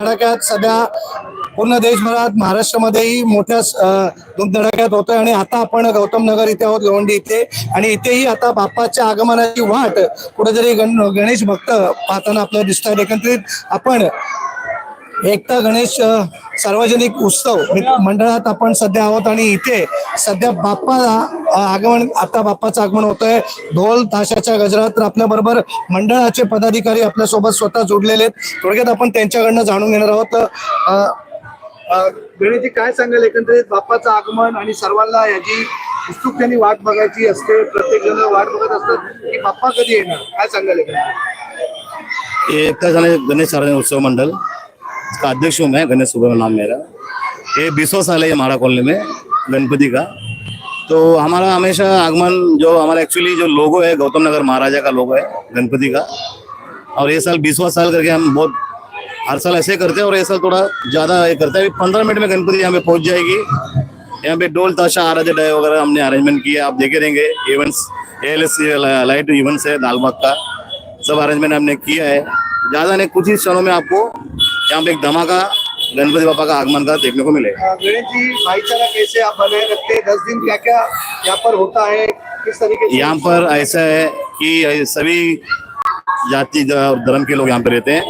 धडाक्यात सध्या पूर्ण देशभरात महाराष्ट्रामध्येही मोठ्या अ, धूमधडाक्यात होतोय आणि आता आपण गौतम नगर इथे आहोत गवंडी इथे. आणि इथेही आता बाप्पाच्या आगमनाची वाट कुठेतरी गण गणेश भक्त पाहताना आपल्याला दिसत आहेत एकत्रित आपण एकता गणेश सार्वजनिक उत्सव मंडळात आपण सध्या आहोत आणि इथे सध्या बाप्पा आगमन आता बाप्पाचं आगमन होतंय. ढोल ताशाच्या गजरात तर आपल्या बरोबर मंडळाचे पदाधिकारी आपल्यासोबत स्वतः जोडलेले आहेत. थोडक्यात आपण त्यांच्याकडनं जाणून घेणार आहोत. गणेशजी काय सांगाल? एकंदरीत बाप्पाचं आगमन आणि सर्वांना याची उत्सुकतेने वाट बघायची असते प्रत्येक जण वाट बघत असतात की बाप्पा कधी येणार? काय सांगाल एकंदरीत? एकता गणेश गणेश सार्वजनिक उत्सव मंडळ. इसका अध्यक्ष हूँ मैं, गणेश सुबह नाम मेरा। ये बीसवा साल है हमारा कॉलोनी में, गणपति का। तो हमारा हमेशा आगमन जो हमारा एक्चुअली जो लोगो है, गौतम नगर महाराजा का लोगो है, गणपति का। और ये साल बीसवा साल करके हम बहुत, हर साल ऐसे करते हैं और ये साल थोड़ा ज़्यादा ये करते हैं। पंद्रह मिनट में गणपति यहाँ पे पहुँच जाएगी। यहाँ पे डोल ताशा, आराध्य डे वगैरह हमने अरेंजमेंट किया, आप देखे रहेंगे events L S light events है दालबाग का, सब अरेंजमेंट हमने किया है। ज़्यादा नहीं, कुछ ही क्षणों में आपको यहाँ पे एक धमाका गणपति बापा का आगमन का देखने को मिलेगा। गणेश जी भाईचारा कैसे आप बनाए रखते हैं? दस दिन क्या क्या यहाँ पर होता है? किस तरीके से यहाँ पर ऐसा है कि सभी जाति और धर्म के लोग यहाँ पे रहते हैं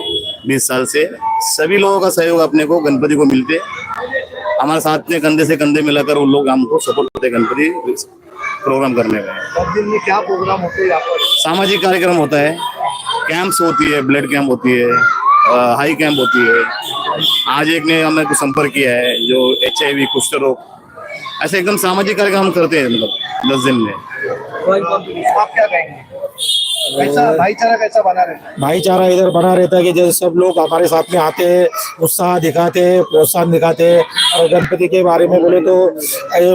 बीस साल से। सभी लोगों का सहयोग अपने को गणपति को मिलते। हमारे साथ में कंधे से कंधे मिलाकर उन लोग हमको सपोर्ट करते गणपति प्रोग्राम करने में। दस दिन में क्या प्रोग्राम होते हैं यहाँ पर? सामाजिक कार्यक्रम होता है कैंप्स होती है ब्लड कैंप होती है। हाई कैंप होती है। आज एक ने हमें कुछ संपर्क किया है जो एच आई वी कुष्ठ रोग। ऐसे एकदम सामाजिक कार्यक्रम हम करते हैं मतलब दस दिन में। आप क्या कहेंगे? भाईचारा कैसा बना रहता है? भाईचारा इधर बना रहता है कि जैसे सब लोग हमारे साथ में आते हैं उत्साह दिखाते हैं प्रोत्साहन दिखाते हैं और गणपति के बारे में बोले तो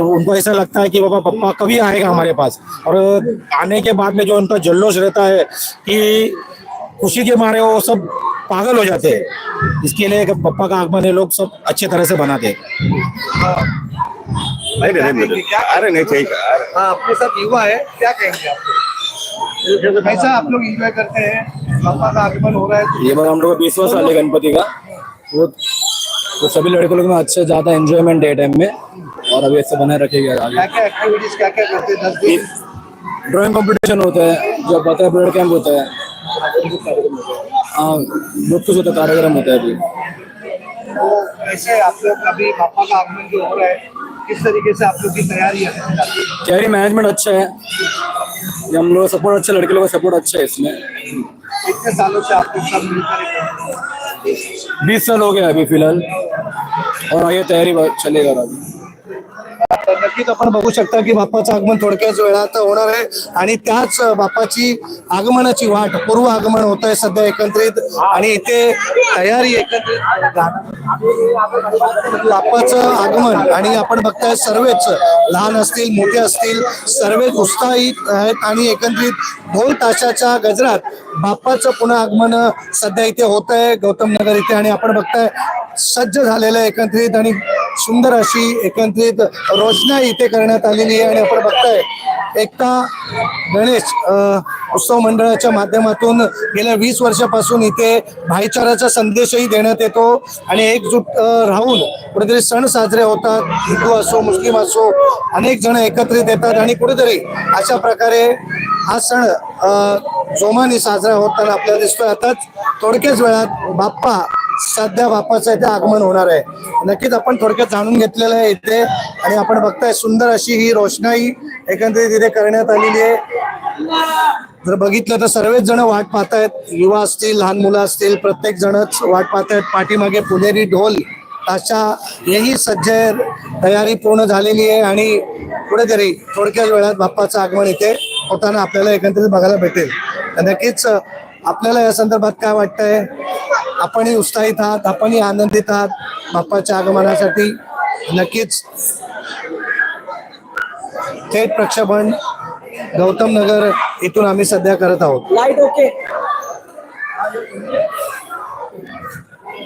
उनको ऐसा लगता है कि बाबा पप्पा कभी आएगा हमारे पास। और आने के बाद में जो उनका जल्लोष रहता है कि खुशी के मारे वो सब पागल हो जाते हैं। इसके लिए पप्पा का आगमन ये लोग सब अच्छे तरह से बनाते हैं। नहीं नहीं नहीं अरे नहीं ठीक हाँ। आपके साथ युवा है क्या कहेंगे आप कैसा आप लोग एंजॉय करते हैं पापा का आगमन हो रहा है तो ये बार हम लोग का बीसवा साल है गणपति का। वो तो सभी लड़के लोग में अच्छे ज़्यादा एंजॉयमेंट डे टाइम में। और अभी ऐसे बनाए रखेगा आगे। क्या क्या एक्टिविटीज़ क्या क्या करते हैं ड्राइंग कंपटीशन होता है जो है ब्लड कैंप होता है। हाँ बहुत कुछ होता कार्यक्रम होता है अभी तो कैसे आप लोग अभी पापा का आगमन जो हो रहा है किस तरीके से आप लोग की तैयारी है? कैरी मैनेजमेंट अच्छा है। हम लोग सपोर्ट अच्छा लड़के लोगों का सपोर्ट अच्छा है इसमें। कितने सालों से आप लोग सब मिलकर बीस साल हो गया अभी फ़िलहाल। और आगे तैयारी चलेगा अभी। नक्कीच आपण बघू शकता की बाप्पाचं आगमन थोडक्याच वेळात होणार आहे. आणि त्याच बाप्पाची आगमनाची वाट पूर्व आगमन होत आहे सध्या एकत्रित आणि इथे तयारी एकत्रित बाप्पाचं आगमन आणि आपण बघताय सर्वेच लहान असतील मोठे असतील सर्वेच उत्साहित आहेत. आणि एकत्रित ढोल ताशाच्या गजरात बाप्पाचं पुन्हा आगमन सध्या इथे होत आहे. गौतम नगर इथे आणि आपण बघताय सज्ज झालेलं आहे एकत्रित आणि सुंदर अशी एकत्रित रोषणाई इथे करण्यात आलेली आहे आणि आपण बघताय एकता गणेश उत्सव मंडळाच्या माध्यमातून गेल्या वीस वर्षापासून इथे भाईचाराचा संदेशही देण्यात येतो आणि एकजूट राहून कुठेतरी सण साजरे होतात. हिंदू असो मुस्लिम असो अनेक जण एकत्रित येतात आणि कुठेतरी अशा प्रकारे हा सण जोमाने साजरा होताना आपल्याला दिसतोय. आताच थोडक्याच वेळात बाप्पा सध्या बाप्पाचं इथे आगमन होणार आहे. नक्कीच आपण थोडक्यात जाणून घेतलेलं आहे इथे आणि आपण बघताय सुंदर अशी ही रोषणाई एकंदरीत इथे करण्यात आलेली आहे. जर बघितलं तर सर्वच जण वाट पाहतायत. युवा असतील लहान मुलं असतील प्रत्येक जणच वाट पाहतायत. पाठीमागे पुणेरी ढोल अशा हेही सज्ज तयारी पूर्ण झालेली आहे आणि कुठेतरी थोडक्याच वेळात बाप्पाचं आगमन इथे होताना आपल्याला एकंदरीत बघायला भेटेल. तर नक्कीच आपल्याला या संदर्भात काय वाटतंय? आपणही उत्साहित आहात आपणही आनंदित आहात. बाप्पाच्या आगमनासाठी नक्कीच थेट प्रक्षेपण गौतम नगर इथून आम्ही सध्या करत आहोत. Light okay